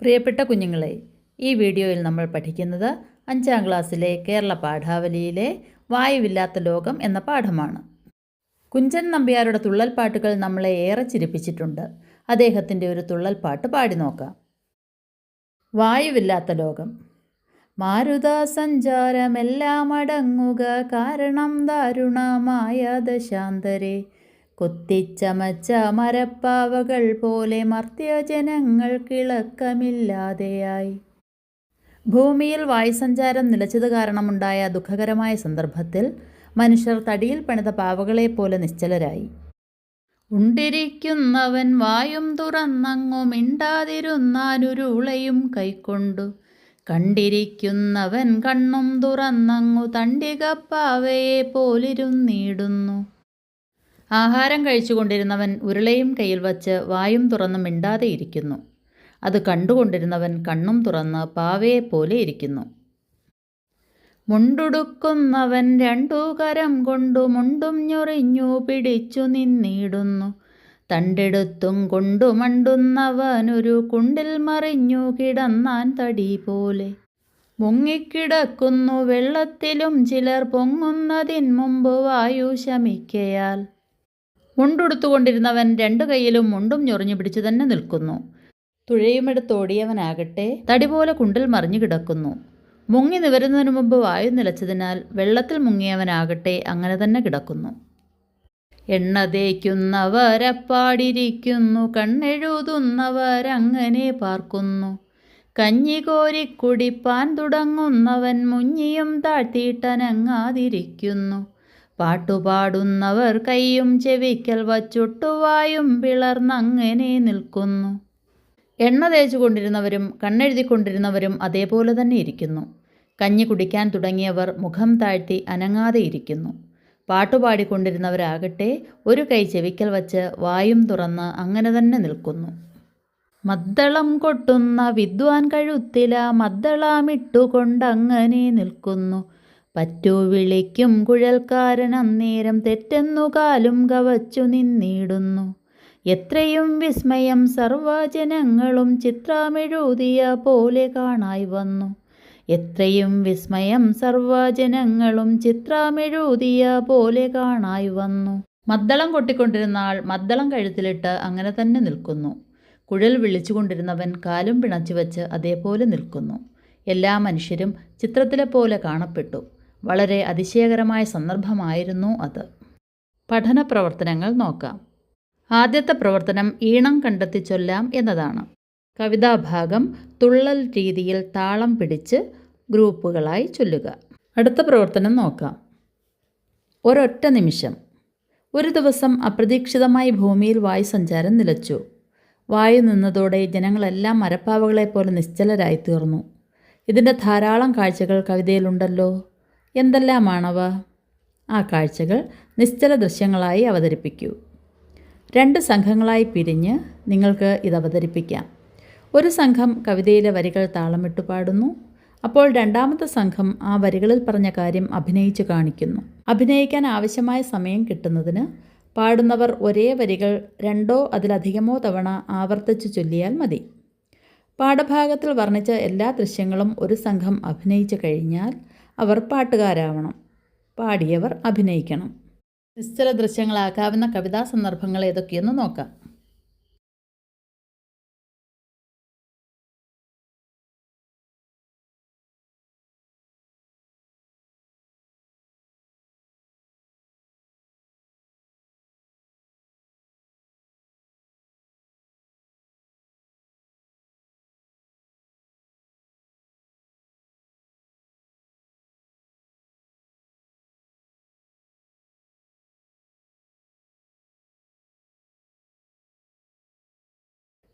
പ്രിയപ്പെട്ട കുഞ്ഞുങ്ങളെ ഈ വീഡിയോയിൽ നമ്മൾ പഠിക്കുന്നത് അഞ്ചാം ക്ലാസ്സിലെ കേരള പാഠാവലിയിലെ വായുവില്ലാത്ത ലോകം എന്ന പാഠമാണ്. കുഞ്ചൻ നമ്പ്യാരുടെ തുള്ളൽ പാട്ടുകൾ നമ്മളെ ഏറെ ചിരിപ്പിച്ചിട്ടുണ്ട്. അദ്ദേഹത്തിന്റെ ഒരു തുള്ളൽ പാട്ട് പാടി നോക്കാം. വായുവില്ലാത്ത ലോകം. മാരുത സഞ്ചാരമെല്ലാം അടങ്ങുക കാരണം ദാരുണമായ ദശാന്തരെ. കൊത്തിച്ചമച്ച മരപ്പാവകൾ പോലെ മർത്യജനങ്ങൾ കിളക്കമില്ലാതെയായി. ഭൂമിയിൽ വായുസഞ്ചാരം നിലച്ചത് കാരണമുണ്ടായ ദുഃഖകരമായ സന്ദർഭത്തിൽ മനുഷ്യർ തടിയിൽ പണിത പാവകളെ പോലെ നിശ്ചലരായി. ഉണ്ടിരിക്കുന്നവൻ വായും തുറന്നങ്ങു മിണ്ടാതിരുന്നാനുരുളയും കൈക്കൊണ്ടു. കണ്ടിരിക്കുന്നവൻ കണ്ണും തുറന്നങ്ങു തണ്ടികപ്പാവയെ പോലിരുന്നിടുന്നു. ആഹാരം കഴിച്ചുകൊണ്ടിരുന്നവൻ ഉരുളയും കയ്യിൽ വച്ച് വായും തുറന്ന് മിണ്ടാതെ ഇരിക്കുന്നു. അത് കണ്ടുകൊണ്ടിരുന്നവൻ കണ്ണും തുറന്ന് പാവയെ പോലെ ഇരിക്കുന്നു. മുണ്ടുടുക്കുന്നവൻ രണ്ടു കരം കൊണ്ടു മുണ്ടും ഞൊറിഞ്ഞു പിടിച്ചു നിന്നിടുന്നു. തണ്ടെടുത്തും കൊണ്ടു മണ്ടുന്നവനൊരു കുണ്ടിൽ മറിഞ്ഞു കിടന്നാൻ തടി പോലെ. മുങ്ങിക്കിടക്കുന്നു വെള്ളത്തിലും ചിലർ പൊങ്ങുന്നതിന് മുമ്പ് വായു ശമിക്കയാൽ. മുണ്ടുടുത്തുകൊണ്ടിരുന്നവൻ രണ്ടു കൈയിലും മുണ്ടും ഞൊറിഞ്ഞു പിടിച്ചു തന്നെ നിൽക്കുന്നു. തുഴയുമെടുത്തോടിയവനാകട്ടെ തടി പോലെ കുണ്ടിൽ മറിഞ്ഞു കിടക്കുന്നു. മുങ്ങി നിവരുന്നതിനു മുമ്പ് വായു നിലച്ചതിനാൽ വെള്ളത്തിൽ മുങ്ങിയവനാകട്ടെ അങ്ങനെ തന്നെ കിടക്കുന്നു. എണ്ണ തേക്കുന്നവരപ്പാടിരിക്കുന്നു കണ്ണെഴുതുന്നവരങ്ങനെ പാർക്കുന്നു. കഞ്ഞി കോരി കുടിപ്പാൻ തുടങ്ങുന്നവൻ മുഞ്ഞിയും താഴ്ത്തിയിട്ടനങ്ങാതിരിക്കുന്നു. പാട്ടുപാടുന്നവർ കൈയും ചെവിക്കൽ വച്ചൊട്ടുവായും പിളർന്നങ്ങനെ നിൽക്കുന്നു. എണ്ണ തേച്ചുകൊണ്ടിരുന്നവരും കണ്ണെഴുതിക്കൊണ്ടിരുന്നവരും അതേപോലെ തന്നെ ഇരിക്കുന്നു. കഞ്ഞി കുടിക്കാൻ തുടങ്ങിയവർ മുഖം താഴ്ത്തി അനങ്ങാതെ ഇരിക്കുന്നു. പാട്ടുപാടിക്കൊണ്ടിരുന്നവരാകട്ടെ ഒരു കൈ ചെവിക്കൽ വച്ച് വായും തുറന്ന് അങ്ങനെ തന്നെ നിൽക്കുന്നു. മദ്ദളം കൊട്ടുന്ന വിദ്വാൻ കഴുത്തില മദ്ദളമിട്ടുകൊണ്ടങ്ങനെ നിൽക്കുന്നു. പറ്റു വിളിക്കും കുഴൽക്കാരൻ അന്നേരം തെറ്റെന്നു കാലും കവച്ചു നിന്നിടുന്നു. എത്രയും വിസ്മയം സർവജനങ്ങളും ചിത്രമെഴുതിയ പോലെ കാണായി വന്നു. എത്രയും വിസ്മയം സർവജനങ്ങളും ചിത്രമെഴുതിയ പോലെ കാണായി വന്നു. മദ്ദളം കൊട്ടിക്കൊണ്ടിരുന്ന ആൾ മദ്ദളം കഴുത്തിലിട്ട് അങ്ങനെ തന്നെ നിൽക്കുന്നു. കുഴൽ വിളിച്ചുകൊണ്ടിരുന്നവൻ കാലും പിണച്ചു വച്ച് അതേപോലെ നിൽക്കുന്നു. എല്ലാ മനുഷ്യരും ചിത്രത്തിലെ പോലെ കാണപ്പെട്ടു. വളരെ അതിശയകരമായ സന്ദർഭമായിരുന്നു അത്. പഠന പ്രവർത്തനങ്ങൾ നോക്കാം. ആദ്യത്തെ പ്രവർത്തനം ഈണം കണ്ടെത്തി ചൊല്ലാം എന്നതാണ്. കവിതാഭാഗം തുള്ളൽ രീതിയിൽ താളം പിടിച്ച് ഗ്രൂപ്പുകളായി ചൊല്ലുക. അടുത്ത പ്രവർത്തനം നോക്കാം. ഒരൊറ്റ നിമിഷം. ഒരു ദിവസം അപ്രതീക്ഷിതമായി ഭൂമിയിൽ വായുസഞ്ചാരം നിലച്ചു. വായു നിന്നതോടെ ജനങ്ങളെല്ലാം മരപ്പാവകളെപ്പോലെ നിശ്ചലരായി തീർന്നു ഇതിന്റെ ധാരാളം കാഴ്ചകൾ കവിതയിലുണ്ടല്ലോ. എന്തെല്ലാമാണവ? ആ കാഴ്ചകൾ നിശ്ചല ദൃശ്യങ്ങളായി അവതരിപ്പിക്കൂ. രണ്ട് സംഘങ്ങളായി പിരിഞ്ഞ് നിങ്ങൾക്ക് ഇത് അവതരിപ്പിക്കാം. ഒരു സംഘം കവിതയിലെ വരികൾ താളമിട്ട് പാടുന്നു. അപ്പോൾ രണ്ടാമത്തെ സംഘം ആ വരികളിൽ പറഞ്ഞ കാര്യം അഭിനയിച്ച് കാണിക്കുന്നു. അഭിനയിക്കാൻ ആവശ്യമായ സമയം കിട്ടുന്നതിന് പാടുന്നവർ ഒരേ വരികൾ രണ്ടോ അതിലധികമോ തവണ ആവർത്തിച്ച് ചൊല്ലിയാൽ മതി. പാഠഭാഗത്തിൽ വർണിച്ച എല്ലാ ദൃശ്യങ്ങളും ഒരു സംഘം അഭിനയിച്ചു കഴിഞ്ഞാൽ അവർ പാട്ടുകാരാവണം. പാടിയവർ അഭിനയിക്കണം. നിശ്ചല ദൃശ്യങ്ങളാക്കാവുന്ന കവിതാ സന്ദർഭങ്ങൾ ഏതൊക്കെയെന്ന് നോക്കാം.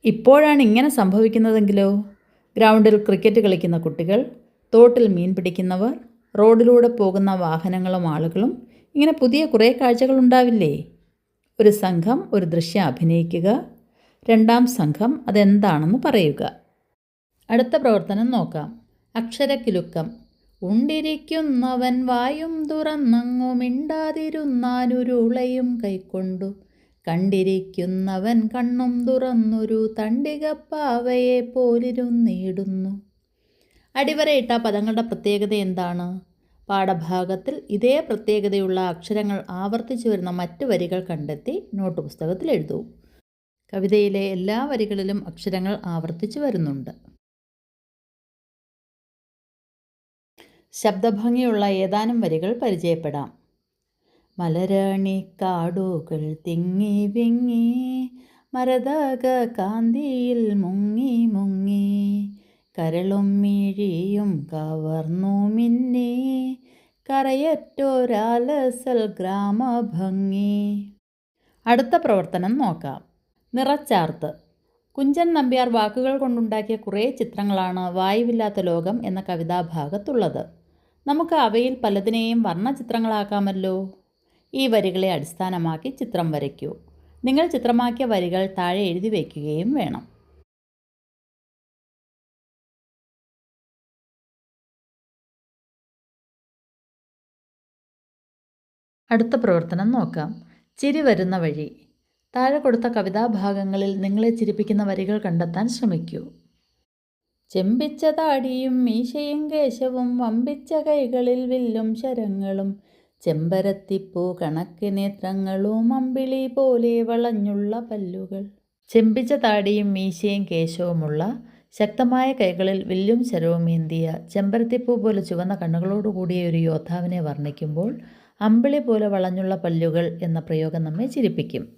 ഇപ്പോഴാണ് ഇങ്ങനെ സംഭവിക്കുന്നതെങ്കിലോ? ഗ്രൗണ്ടിൽ ക്രിക്കറ്റ് കളിക്കുന്ന കുട്ടികൾ തോട്ടിൽ മീൻ പിടിക്കുന്നവർ റോഡിലൂടെ പോകുന്ന വാഹനങ്ങളും ആളുകളും ഇങ്ങനെ പുതിയ കുറേ കാഴ്ചകൾ ഉണ്ടാവില്ലേ? ഒരു സംഘം ഒരു ദൃശ്യം അഭിനയിക്കുക രണ്ടാം സംഘം അതെന്താണെന്ന് പറയുക. അടുത്ത പ്രവർത്തനം നോക്കാം. അക്ഷരക്കിലുക്കം ഉണ്ടിരിക്കുന്നവൻ വായും തുറന്നങ്ങു മിണ്ടാതിരുന്നാനുരുളയും കൈക്കൊണ്ടു. കണ്ടിരിക്കുന്നവൻ കണ്ണും തുറന്നൊരു തണ്ടികപ്പാവയെ പോലിരുന്നിടുന്നു അടിവരയിട്ട പദങ്ങളുടെ പ്രത്യേകത എന്താണ്? പാഠഭാഗത്തിൽ ഇതേ പ്രത്യേകതയുള്ള അക്ഷരങ്ങൾ ആവർത്തിച്ചു വരുന്ന മറ്റ് വരികൾ കണ്ടെത്തി നോട്ട് പുസ്തകത്തിൽ എഴുതൂ. കവിതയിലെ എല്ലാ വരികളിലും അക്ഷരങ്ങൾ ആവർത്തിച്ചു വരുന്നുണ്ട്. ശബ്ദഭംഗിയുള്ള ഏതാനും വരികൾ പരിചയപ്പെടാം. മലരണി കാടുകൾ തിങ്ങി വിങ്ങി മരതക കാന്തിയിൽ മുങ്ങി മുങ്ങി കരളും മിഴിയും കവർന്നു മിന്നി കറയറ്റോരാലസൽ ഗ്രാമഭംഗി. അടുത്ത പ്രവർത്തനം നോക്കാം. നിറച്ചാർത്ത്. കുഞ്ചൻ നമ്പ്യാർ വാക്കുകൾ കൊണ്ടുണ്ടാക്കിയ കുറേ ചിത്രങ്ങളാണ് വായുവില്ലാത്ത ലോകം എന്ന കവിതാഭാഗത്തുള്ളത്. നമുക്ക് അവയിൽ പലതിനെയും വർണചിത്രങ്ങളാക്കാമല്ലോ. ഈ വരികളെ അടിസ്ഥാനമാക്കി ചിത്രം വരയ്ക്കൂ. നിങ്ങൾ ചിത്രമാക്കിയ വരികൾ താഴെ എഴുതി വയ്ക്കുകയും വേണം. അടുത്ത പ്രവർത്തനം നോക്കാം. ചിരി വരുന്ന വഴി. താഴെ കൊടുത്ത കവിതാഭാഗങ്ങളിൽ നിങ്ങളെ ചിരിപ്പിക്കുന്ന വരികൾ കണ്ടെത്താൻ ശ്രമിക്കൂ. ചെമ്പിച്ച താടിയും മീശയും കേശവും വമ്പിച്ച കൈകളിൽ വില്ലും ശരങ്ങളും ചെമ്പരത്തിപ്പൂ കണക്കിനേത്രങ്ങളും അമ്പിളി പോലെ വളഞ്ഞുള്ള പല്ലുകൾ. ചെമ്പിച്ച താടിയും മീശയും കേശവുമുള്ള ശക്തമായ കൈകളിൽ വില്ലും ശരവും ഏന്തിയ ചെമ്പരത്തിപ്പൂ പോലെ ചുവന്ന കണ്ണുകളോടുകൂടിയ ഒരു യോദ്ധാവിനെ വർണിക്കുമ്പോൾ അമ്പിളി പോലെ വളഞ്ഞുള്ള പല്ലുകൾ എന്ന പ്രയോഗം നമ്മെ ചിരിപ്പിക്കും.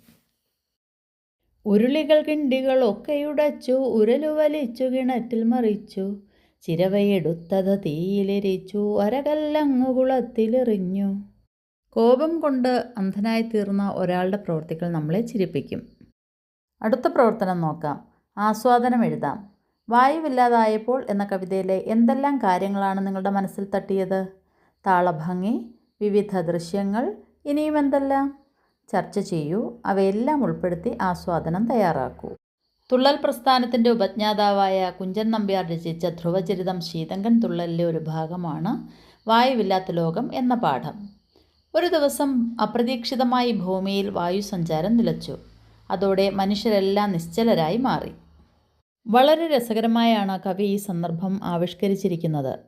ഉരുളികൾ കിണ്ടികൾ ഒക്കെയുടച്ചു ഉരലു വലിച്ചു കിണറ്റിൽ മറിച്ചു. ചിരവയെടുത്തത് തീയിലെരിച്ചു അരകല്ലങ്ങു കുളത്തിലെറിഞ്ഞു. കോപം കൊണ്ട് അന്ധനായി തീർന്ന ഒരാളുടെ പ്രവൃത്തികൾ നമ്മളെ ചിരിപ്പിക്കും. അടുത്ത പ്രവർത്തനം നോക്കാം. ആസ്വാദനം എഴുതാം. വായുവില്ലാതായപ്പോൾ എന്ന കവിതയിലെ എന്തെല്ലാം കാര്യങ്ങളാണ് നിങ്ങളുടെ മനസ്സിൽ തട്ടിയത്? താളഭംഗി വിവിധ ദൃശ്യങ്ങൾ ഇനിയും എന്തെല്ലാം? ചർച്ച ചെയ്യൂ. അവയെല്ലാം ഉൾപ്പെടുത്തി ആസ്വാദനം തയ്യാറാക്കൂ. തുള്ളൽ പ്രസ്ഥാനത്തിന്റെ ഉപജ്ഞാതാവായ കുഞ്ചൻ നമ്പ്യാർ രചിച്ച ധ്രുവചരിതം ശീതങ്കൻ തുള്ളലിലെ ഒരു ഭാഗമാണ് വായുവില്ലാത്ത ലോകം എന്ന പാഠം. ഒരു ദിവസം അപ്രതീക്ഷിതമായി ഭൂമിയിൽ വായുസഞ്ചാരം നിലച്ചു. അതോടെ മനുഷ്യരെല്ലാം നിശ്ചലരായി മാറി. വളരെ രസകരമായാണ് കവി ഈ സന്ദർഭം ആവിഷ്കരിച്ചിരിക്കുന്നത്.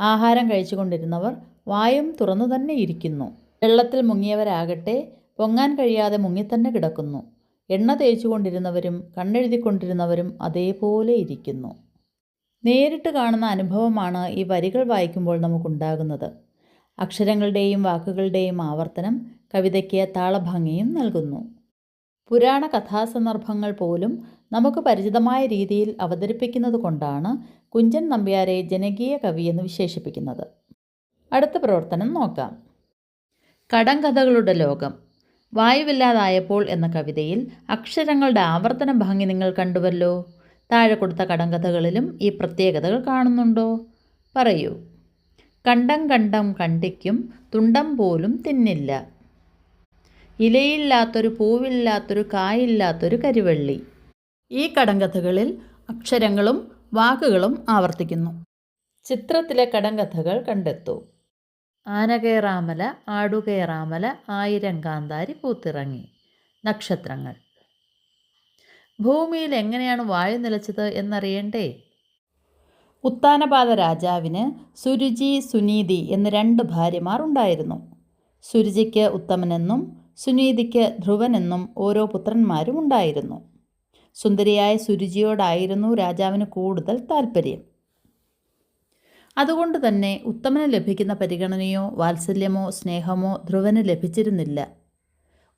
ആഹാരം കഴിച്ചുകൊണ്ടിരുന്നവർ വായും തുറന്നു തന്നെ ഇരിക്കുന്നു. വെള്ളത്തിൽ മുങ്ങിയവരാകട്ടെ പൊങ്ങാൻ കഴിയാതെ മുങ്ങിത്തന്നെ കിടക്കുന്നു. എണ്ണ തേച്ചുകൊണ്ടിരുന്നവരും കണ്ണെഴുതിക്കൊണ്ടിരുന്നവരും അതേപോലെ ഇരിക്കുന്നു. നേരിട്ട് കാണുന്ന അനുഭവമാണ് ഈ വരികൾ വായിക്കുമ്പോൾ നമുക്കുണ്ടാകുന്നത്. അക്ഷരങ്ങളുടെയും വാക്കുകളുടെയും ആവർത്തനം കവിതയ്ക്ക് താളഭംഗിയും നൽകുന്നു. പുരാണ കഥാസന്ദർഭങ്ങൾ പോലും നമുക്ക് പരിചിതമായ രീതിയിൽ അവതരിപ്പിക്കുന്നത് കൊണ്ടാണ് കുഞ്ചൻ നമ്പ്യാരെ ജനകീയ കവിയെന്ന് വിശേഷിപ്പിക്കുന്നത്. അടുത്ത പ്രവർത്തനം നോക്കാം. കടങ്കഥകളുടെ ലോകം. വായുവില്ലാതായപ്പോൾ എന്ന കവിതയിൽ അക്ഷരങ്ങളുടെ ആവർത്തന ഭംഗി നിങ്ങൾ കണ്ടുവല്ലോ. താഴെ കൊടുത്ത കടങ്കഥകളിലും ഈ പ്രത്യേകതകൾ കാണുന്നുണ്ടോ? പറയൂ. കണ്ടം കണ്ടം കണ്ടിക്കും തുണ്ടം പോലും തിന്നില്ല. ഇലയില്ലാത്തൊരു പൂവില്ലാത്തൊരു കായില്ലാത്തൊരു കരിവള്ളി. ഈ കടങ്കഥകളിൽ അക്ഷരങ്ങളും വാക്കുകളും ആവർത്തിക്കുന്നു. ചിത്രത്തിലെ കടങ്കഥകൾ കണ്ടെത്തൂ. ആനകേറാമല ആടുകേറാമല ആയിരം കാന്താരി പൂത്തിറങ്ങി. നക്ഷത്രങ്ങൾ. ഭൂമിയിൽ എങ്ങനെയാണ് വായു നിലച്ചത് എന്നറിയണ്ടേ? ഉത്താനപാത രാജാവിന് സുരുചി സുനീതി എന്ന് രണ്ട് ഭാര്യമാർ ഉണ്ടായിരുന്നു. സുരുചിക്ക് ഉത്തമനെന്നും സുനീതിക്ക് ധ്രുവനെന്നും ഓരോ പുത്രന്മാരും ഉണ്ടായിരുന്നു. സുന്ദരിയായ സുരുചിയോടായിരുന്നു രാജാവിന് കൂടുതൽ താൽപ്പര്യം അതുകൊണ്ട് തന്നെ ഉത്തമന് ലഭിക്കുന്ന പരിഗണനയോ വാത്സല്യമോ സ്നേഹമോ ധ്രുവന് ലഭിച്ചിരുന്നില്ല.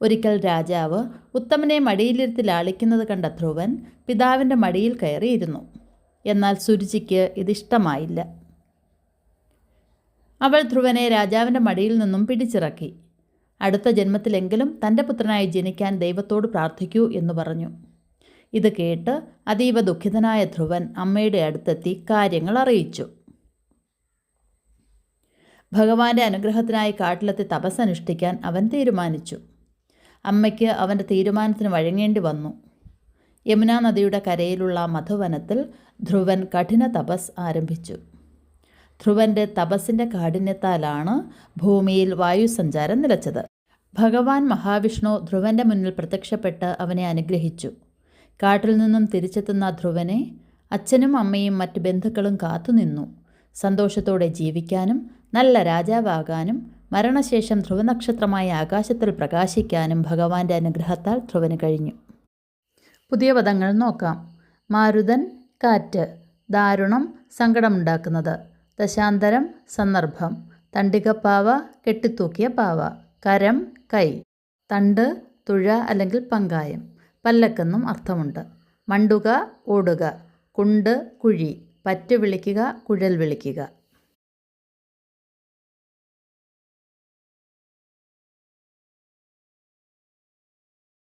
ഒരിക്കൽ രാജാവ് ഉത്തമനെ മടിയിലിരുത്തി ലാളിക്കുന്നത് കണ്ട ധ്രുവൻ പിതാവിന്റെ മടിയിൽ കയറിയിരുന്നു. എന്നാൽ സുരുചിക്ക് ഇതിഷ്ടമായില്ല. അവൾ ധ്രുവനെ രാജാവിന്റെ മടിയിൽ നിന്നും പിടിച്ചിറക്കി. അടുത്ത ജന്മത്തിലെങ്കിലും തന്റെ പുത്രനായി ജനിക്കാൻ ദൈവത്തോട് പ്രാർത്ഥിക്കൂ എന്ന് പറഞ്ഞു. ഇത് കേട്ട് അതീവ ദുഃഖിതനായ ധ്രുവൻ അമ്മയുടെ അടുത്തെത്തി കാര്യങ്ങൾ അറിയിച്ചു. ഭഗവാന്റെ അനുഗ്രഹത്തിനായി കാട്ടിലെത്തി തപസ്സനുഷ്ഠിക്കാൻ അവൻ തീരുമാനിച്ചു. അമ്മയ്ക്ക് അവന്റെ തീരുമാനത്തിന് വഴങ്ങേണ്ടി വന്നു. യമുനാ നദിയുടെ കരയിലുള്ള മധുവനത്തിൽ ധ്രുവൻ കഠിന തപസ് ആരംഭിച്ചു. ധ്രുവന്റെ തപസ്സിന്റെ കാഠിന്യത്താലാണ് ഭൂമിയിൽ വായുസഞ്ചാരം നിലച്ചത്. ഭഗവാൻ മഹാവിഷ്ണു ധ്രുവന്റെ മുന്നിൽ പ്രത്യക്ഷപ്പെട്ട് അവനെ അനുഗ്രഹിച്ചു. കാട്ടിൽ നിന്നും തിരിച്ചെത്തുന്ന ധ്രുവനെ അച്ഛനും അമ്മയും മറ്റ് ബന്ധുക്കളും കാത്തുനിന്നു. സന്തോഷത്തോടെ ജീവിക്കാനും നല്ല രാജാവാകാനും മരണശേഷം ധ്രുവനക്ഷത്രമായ ആകാശത്തിൽ പ്രകാശിക്കാനും ഭഗവാന്റെ അനുഗ്രഹത്താൽ ധ്രുവന് കഴിഞ്ഞു. പുതിയ പദങ്ങൾ നോക്കാം. മാരുതൻ കാറ്റ് ദാരുണം സങ്കടമുണ്ടാക്കുന്നത് ദശാന്തരം സന്ദർഭം തണ്ടികപ്പാവ കെട്ടിത്തൂക്കിയ പാവ കരം കൈ തണ്ട് തുഴ അല്ലെങ്കിൽ പങ്കായം പല്ലക്കെന്നും അർത്ഥമുണ്ട്. മണ്ടുക ഓടുക കുണ്ട് കുഴി പറ്റ് വിളിക്കുക കുഴൽ വിളിക്കുക.